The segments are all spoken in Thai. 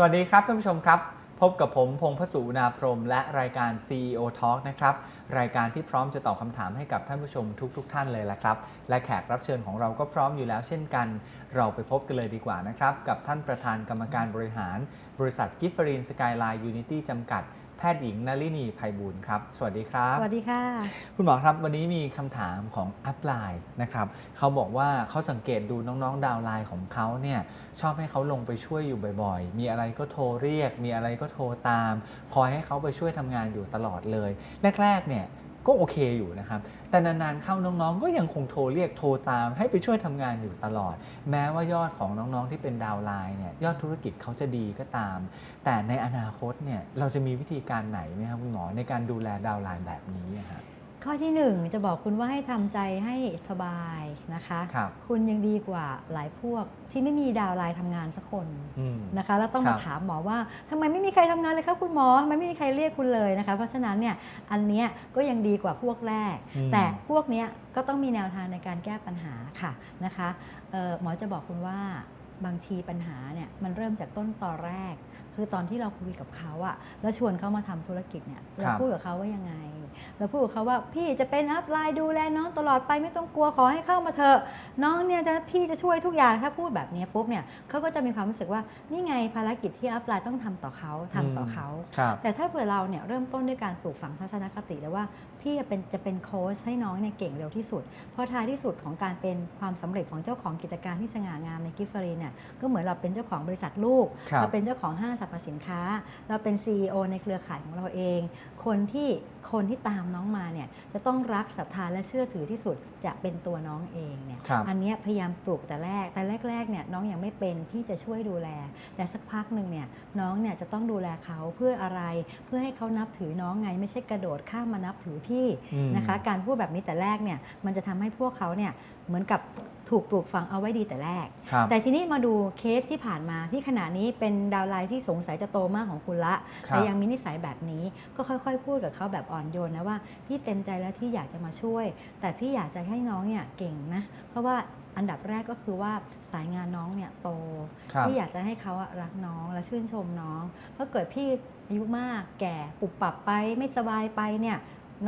สวัสดีครับท่านผู้ชมครับ พบกับผมพงพสุนาพรหมและรายการ CEO Talk นะครับ รายการที่พร้อมจะตอบคำถามให้กับท่านผู้ชมทุกๆทท่านเลยละครับ และแขกรับเชิญของเราก็พร้อมอยู่แล้วเช่นกัน เราไปพบกันเลยดีกว่านะครับ กับท่านประธานกรรมการบริหาร บริษัทกิฟฟรีนสกายไลน์ยูนิตี้จำกัด แพทย์หญิงนลินีภัยบูลย์ครับ สวัสดีครับ สวัสดีค่ะ คุณหมอครับวันนี้มีคำถามของอัพไลน์นะครับเขาบอกว่าเขาสังเกตดูน้องๆดาวน์ไลน์ของเขาเนี่ยชอบให้เขาลงไปช่วยอยู่บ่อยๆ มีอะไรก็โทรเรียก มีอะไรก็โทรตาม คอยให้เขาไปช่วยทำงานอยู่ตลอดเลย แรกๆเนี่ย ก็โอเคอยู่นะครับแต่นานๆเข้าน้องๆ ก็ยังคงโทรเรียกโทรตาม ให้ไปช่วยทำงานอยู่ตลอด แม้ว่ายอดของน้องๆที่เป็นดาวไลน์เนี่ยยอดธุรกิจเขาจะดีก็ตาม แต่ในอนาคตเนี่ยเราจะมีวิธีการไหนไหมครับคุณหมอในการดูแลดาวไลน์แบบนี้อะครับ ข้อที่หนึ่งจะบอกคุณว่าให้ทำใจให้สบายนะคะครับคุณยังดีกว่าหลายพวกที่ไม่มีดาวน์ไลน์ทำงานสักคนอืมนะคะ แล้วต้องครัมาบถามหมอว่าทำไมไม่มีใครทำงานเลยครับคุณหมอทำไมไม่มีใครเรียกคุณเลยนะคะ เพราะฉะนั้นเนี่ยอันเนี้ยก็ยังดีกว่าพวกแรกอืมแต่พวกเนี้ยก็ต้องมีแนวทางในการแก้ปัญหาค่ะนะคะเอ่อหมอจะบอกคุณว่าบางทีปัญหาเนี่ยมันเริ่มจากต้นตอแรก คือตอนที่เราคุยกับเขาอะแล้วชวนเขามาทำธุรกิจเนี่ยเราพูดกับเขาว่ายังไง เราพูดกับเขาว่าพี่จะเป็นอัพไลน์ดูแลน้องตลอดไปไม่ต้องกลัวขอให้เข้ามาเถอะน้องเนี่ยจะพี่จะช่วยทุกอย่างถ้าพูดแบบนี้ปุ๊บเนี่ยเขาก็จะมีความรู้สึกว่านี่ไงภารกิจที่อัพไลน์ต้องทำต่อเขาทำต่อเขาครับแต่ถ้าเผื่อเราเนี่ยเริ่มต้นด้วยการปลูกฝังทัศนคติแล้วว่าพี่จะเป็นจะเป็นโค้ชให้น้องเนี่ยเก่งเร็วที่สุด เพราะท้ายที่สุดของการเป็นความสำเร็จของเจ้าของกิจการที่สง่างามในกิฟฟรีเนี่ยก็เหมือนเราเป็นเจ้าของบริษัทลูกครับเราเป็นเจ้าของห้างสรรพสินค้า เราเป็น CEO ในเครือข่ายของเราเอง คนที่คนที่ตามน้องมาเนี่ยจะต้องรักศรัทธาและเชื่อถือที่สุดจะเป็นตัวน้องเองเนี่ยครับ อันเนี้ยพยายามปลูกแต่แรกแต่แรกๆเนี่ยน้องยังไม่เป็นพี่จะช่วยดูแล แต่สักพักหนึ่งเนี่ยน้องเนี่ยจะต้องดูแลเขาเพื่ออะไร เพื่อให้เขานับถือน้องไง ไม่ใช่กระโดดข้ามมานับถือพี่ อืม นะคะการพูดแบบนี้แต่แรกเนี่ยมันจะทำให้พวกเขาเนี่ยเหมือนกับ ถูกปลูกฝังเอาไว้ดีแต่แรกครับแต่ทีนี้มาดูเคสที่ผ่านมาที่ขณะนี้เป็นดาวน์ไลน์ที่สงสัยจะโตมากของคุณละครับแต่ยังมีนิสัยแบบนี้ก็ค่อยๆ พูดกับเขาแบบอ่อนโยนนะว่าพี่เต็มใจแล้วที่อยากจะมาช่วย แต่พี่อยากจะให้น้องเนี่ยเก่งนะ เพราะว่าอันดับแรกก็คือว่าสายงานน้องเนี่ยโตครับพี่อยากจะให้เขาอะรักน้องและชื่นชมน้อง เพราะเกิดพี่อายุมากแก่ปุบปรับไปไม่สบายไปเนี่ย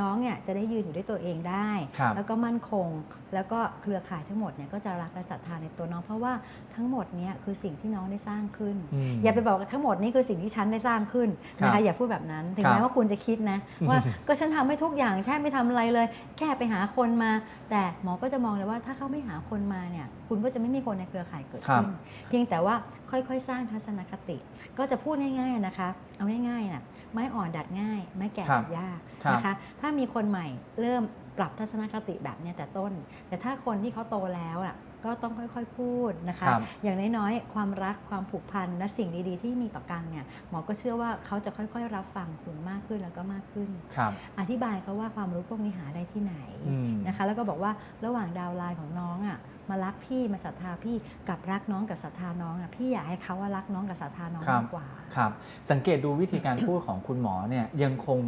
น้องเนี่ยจะได้ยืนอยู่ด้วยตัวเองได้ ครับแล้วก็มั่นคง แล้วก็เครือข่ายทั้งหมดเนี่ยก็จะรักและศรัทธาในตัวน้อง เพราะว่าทั้งหมดเนี้ยคือสิ่งที่น้องได้สร้างขึ้นมอย่าไปบอกว่าทั้งหมดนี้คือสิ่งที่ฉันได้สร้างขึ้นนะครัคะบอย่าพูดแบบนั้นถึงครับแม้ว่าคุณจะคิดนะ ว่า ก็ฉันทำให้ทุกอย่างแทบไม่ทำอะไรเลย แค่ไปหาคนมา แต่หมอก็จะมองเลยว่าถ้าเขาไม่หาคนมาเนี่ยคุณก็จะไม่มีคนในเครือข่ายเกิดขึ้น เพียงแต่ว่าค่อยๆ สร้างทัศนคติ ก็จะพูดง่ายๆนะคะ เอาง่ายๆนะไม้อ่อนดัดง่าย ไม้แก่ครัดับดยากครับ นะคะถ้ามีคนใหม่เริ่มปรับทัศนคติแบบเนี้ยแต่ต้น แต่ถ้าคนที่เขาโตแล้วอะก็ต้องค่อยๆพูดนะคะครับอย่างน้อยๆ ความรักความผูกพันและสิ่งดีๆ ที่มีต่อกันเนี่ยหมอก็เชื่อว่าเขาจะค่อยๆ รับฟังคุณมากขึ้นแล้วก็มากขึ้นครับอธิบายเขาว่าความรู้พวกนี้หาได้ที่ไหนอืมนะคะ แล้วก็บอกว่าระหว่างดาวน์ไลน์ของน้องอะ มารักพี่มาศรัทธาพี่กับรักน้องกับศรัทธาน้องอะพี่อยากให้เขาว่ารักน้องกับศรัทธาน้องครับมากกว่าครับสังเกตดูวิธีการพูดของคุณหมอเนี่ยยังคง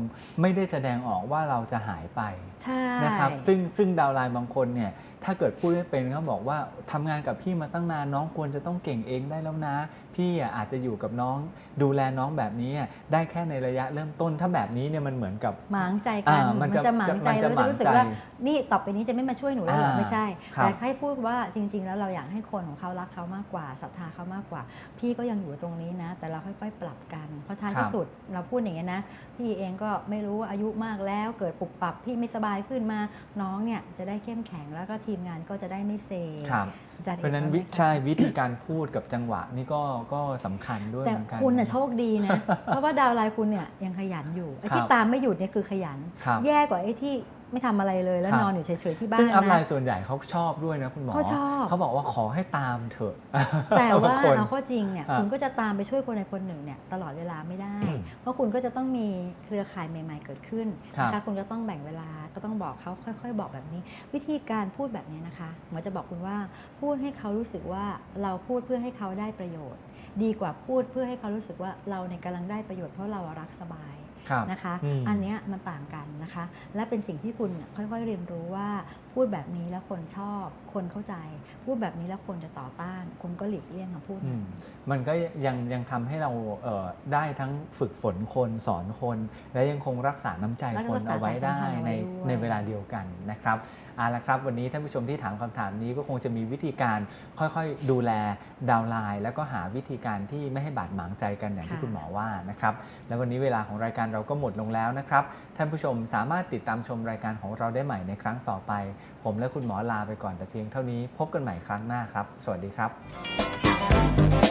ไม่ได้แสดงออกว่าเราจะหายไปใช่นะครับซึ่งซึ่งดาวน์ไลน์บางคนเนี่ยถ้าเกิดพูดไม่เป็นเขาบอกว่าทำงานกับพี่มาตั้งนานน้องควรจะต้องเก่งเองได้แล้วนะ พี่อะอาจจะอยู่กับน้อง ดูแลน้องแบบนี้อะได้แค่ในระยะเริ่มต้นถ้าแบบนี้เนี่ยมันเหมือนกับหมางใจกันอ่ามันจะจะหมางใจมันจะแล้วจะรู้สึกหมางใจว่านี่ต่อไปนี้จะไม่มาช่วยหนูแล้วเหรออ่าไม่ใช่ครับแต่ให้พูดว่าจริง ๆ แล้วเราอยากให้คนของเขารักเขามากกว่าศรัทธาเขามากกว่า พี่ก็ยังอยู่ตรงนี้นะ แต่เราค่อยๆ ปรับกัน เพราะท้ายครับที่สุดเราพูดอย่างนี้ยนะ พี่เองก็ไม่รู้ว่าอายุมากแล้วเกิดปรับปรับพี่ไม่สบายขึ้นมาน้องเนี่ยจะได้เข้มแข็งแล้วก็ทีมงานก็จะได้ไม่เซครับจะเพราะฉะนั้นวิห็ไหมคะใช่วิธีการพูดกับจังหวะนี่ก็ก็สำคัญด้วยแต่เหมือนกันคุณน่ะโชคดีนะ เพราะว่าดาวน์ไลน์คุณเนี่ยยังขยันอยู่ไอ้ที่ครับตามไม่หยุดเนี่ยคือขยันครับแย่กว่าไอ้ที่ ไม่ทำอะไรเลยแล้วครับนอนอยู่เฉยๆที่บ้าซึ่นงอัพไลนะน์ส่วนใหญ่เขาชอบด้วยนะคุณหมอเขาชอบเขาบอกว่าขอให้ตามเถอะ แต่ว่าบงคนเอาข้อจริงเนี่ยอะคุณก็จะตามไปช่วยคนใดคนหนึ่งเนี่ยตลอดเวลาไม่ได้ เพราะคุณก็จะต้องมีเครือข่ายใหม่ ๆ เกิดขึ้นครับนะคะคุณก็ต้องแบ่งเวลาก็ต้องบอกเขาค่อย ๆ บอกแบบนี้ วิธีการพูดแบบนี้นะคะหมอจะบอกคุณว่าพูดให้เขารู้สึกว่าเราพูดเพื่อให้เขาได้ประโยชน์ ดีกว่าพูดเพื่อให้เขารู้สึกว่าเราในยกำลังได้ประโยชน์เพราะเรารักสบายครับ นะคะอืมอันเนี้ยมันต่างกันนะคะ และเป็นสิ่งที่คุณคุณเนี่ยค่อยๆเรียนรู้ว่าพูดแบบนี้แล้วคนชอบ คนเข้าใจ พูดแบบนี้แล้วคนจะต่อต้าน คุณก็หลีกเลี่ยงคำพูดอืนั้นมมันก็ยังยังทำให้เราเอ่อได้ทั้งฝึกฝนคนสอนคน และยังคงรักษาน้ำใจแล้วก็คนรักษาเอาไว้ได้สายสัมพันธ์เอาไว้ในด้วยในเวลาเดียวกันนะครับเอาละครับ วันนี้ท่านผู้ชมที่ถามคำถามนี้ก็คงจะมีวิธีการค่อยๆ ดูแลดาวน์ไลน์แล้วก็หาวิธีการที่ไม่ให้บาดหมางใจกันอย่างที่คุณหมอว่านะครับ แล้ววันนี้เวลาของรายการเราก็หมดลงแล้วนะครับ ท่านผู้ชมสามารถติดตามชมรายการของเราได้ใหม่ในครั้งต่อไป ผมและคุณหมอลาไปก่อนแต่เพียงเท่านี้พบกันใหม่ครั้งหน้าครับ สวัสดีครับ